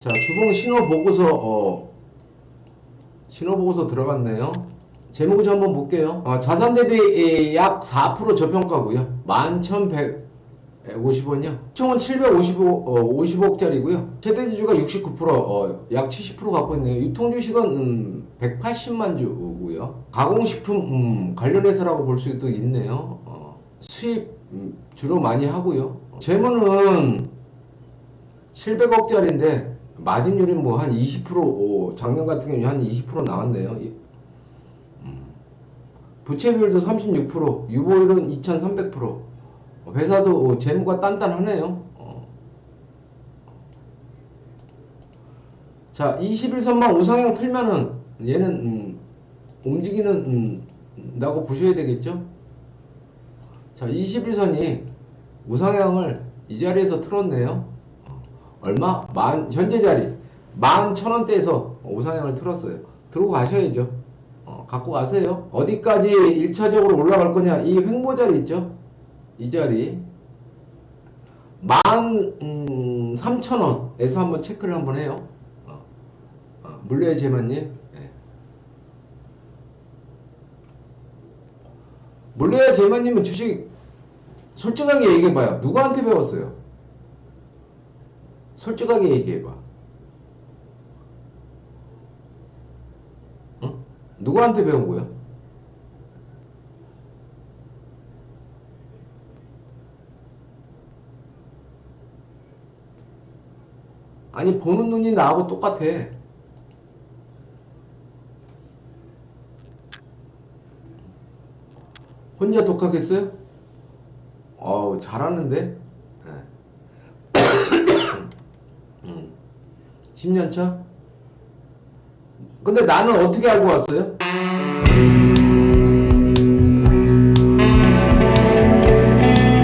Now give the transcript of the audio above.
자, 주봉 신호 보고서, 어, 신호 보고서 들어갔네요. 재무구조 한번 볼게요. 어, 자산 대비 이, 약4% 저평가고요. 11,150원이요. 총은 755, 어, 50억짜리고요. 최대 주주가 69%, 어, 약70% 갖고 있네요. 유통 주식은 음, 180만 주고요. 가공식품 음, 관련 회사라고 볼 수도 있네요. 어, 수입 음, 주로 많이 하고요. 재무는 700억짜리인데 마진율이 뭐 한 20% 오, 작년 같은 경우에 한 20% 나왔네요. 이- 음. 부채 비율도 36%, 유보율은 2,300%. 어, 회사도 어, 재무가 단단하네요. 어. 자, 21선만 우상향 틀면은 얘는 음, 움직이는 음, 다고 보셔야 되겠죠? 자, 21선이 우상향을 이 자리에서 틀었네요. 얼마? 만 현재 자리 만 천 원대에서 우상향을 틀었어요. 들고 가셔야죠. 어, 갖고 가세요. 어디까지 1차적으로 올라갈 거냐? 이 횡보 자리 있죠? 이 자리 만 음, 3천 원에서 한번 체크를 한번 해요. 어, 어, 물레 제만님. 예. 물레 제만님은 주식 솔직하게 얘기해봐요. 누구한테 배웠어요? 솔직하게 얘기해봐. 응? 누구한테 배운 거야? 아니 보는 눈이 나하고 똑같아. 혼자 독학했어요? 어우 잘하는데? 네. 10년 차? 근데 나는 어떻게 알고 왔어요?